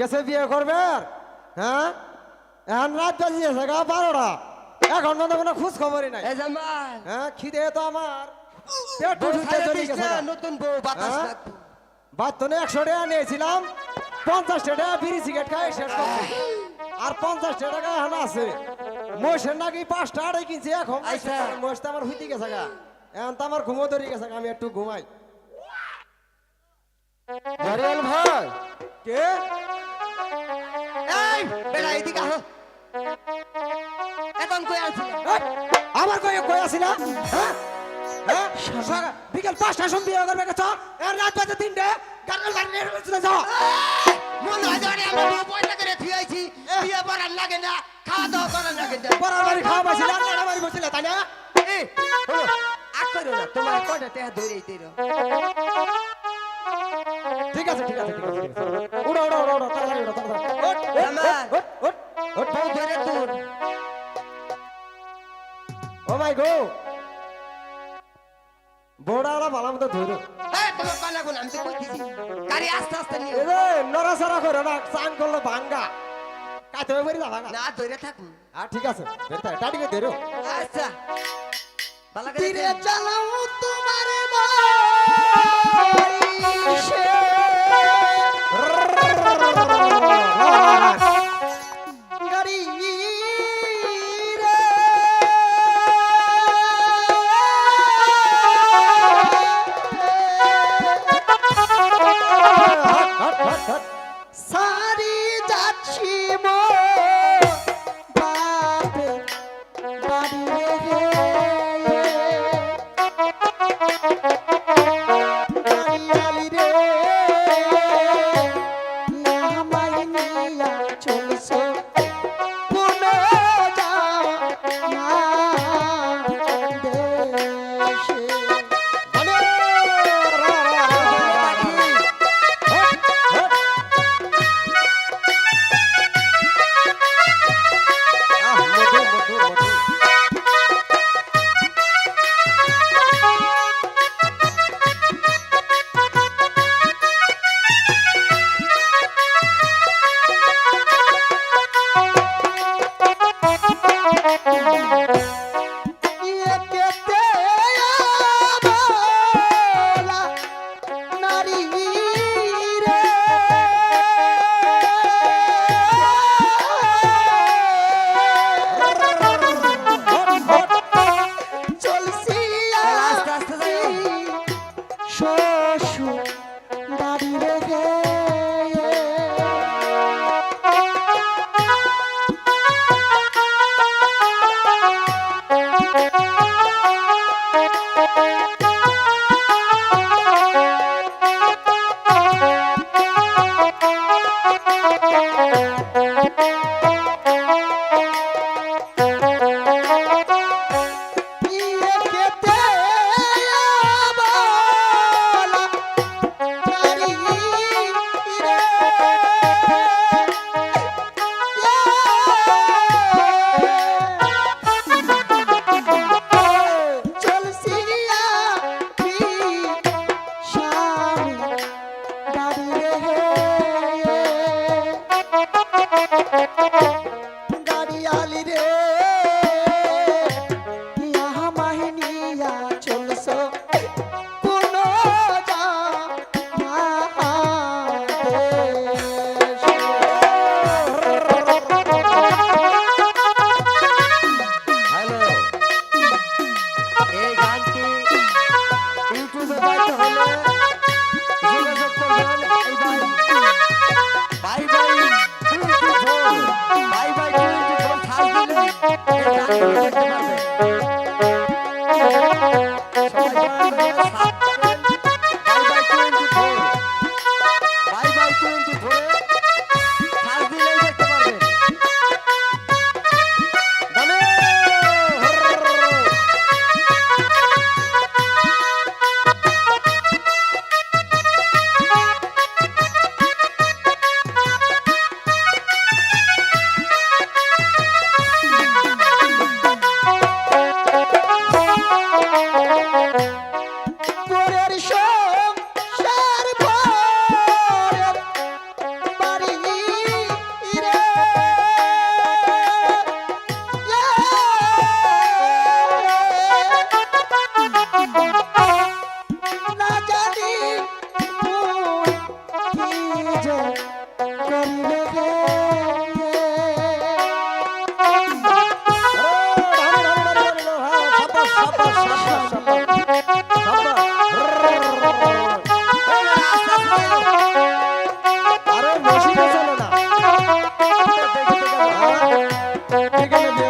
গেছে বিয়ে করবে হ্যাঁ এখন রাত বাজিয়েছে গা বারোটা এখন পর্যন্ত কোনো খোঁজ খবরই নাই হ্যাঁ খিদে তো আমার। নতুন বউ বাতাস হ্যাঁ? লাগবে। একশো টাকা নিয়েছিলাম পঞ্চাশ টাকা বিড়ি সিগারেট খাই শেষ করছি। আর পঞ্চাশ টাকা এখন আছে। মহিষের নাকি পাঁচটা আড়াই কিনছি এখন। আচ্ছা। মহিষ তো আমার হইতে গেছে গা। এখন তো আমার ঘুমো ধরে গেছে আমি একটু ঘুমাই। জারিয়াল ভাই। কে? এই বেড়া এদিকে আহ। এখন কই আছিস আমার কই কই আসি না হ্যাঁ? হ্যাঁ বিকেল পাঁচটার সময় বিয়ে করবে গেছ? রাত বাজে তিনটে। গাড়ি নিয়ে চলে যাও। মন জানি আমরা বউ পয়সা করে থুয়েছি বিয়ে পড়ার লাগে না খাওয়া দাওয়া করার লাগে না। পরার খাওয়া পাইছিল আর বাড়ি তাই না? এই করো না তোমার কটা টেহা ধরেই তেরো ঠিক আছে ঠিক আছে ঠিক আছে উড়ো উড়ো উড়ো উড়ো তাড়াতাড়ি উড়ো তাড়াতাড়ি ওঠ, ওঠ, আমার। ওঠ, ওঠ, ওঠ, ওঠ। বউ ধরে তোর ও মাই গো। বোড়া ওরা ভালো মতো ধরো। তোমার পালা গুণ আমি তো কইতেছি গাড়ি আস্তে আস্তে নিয়ে এ রে নড়াচড়া করো না চান করল ভাঙ্গা কাতে হয়ে বেরি না না ধরে থাকুন ঠিক আছে টাটিকে ধরো আচ্ছা পালা তীরে চালাও তোমার বয়সে। গাড়ি সব এখানে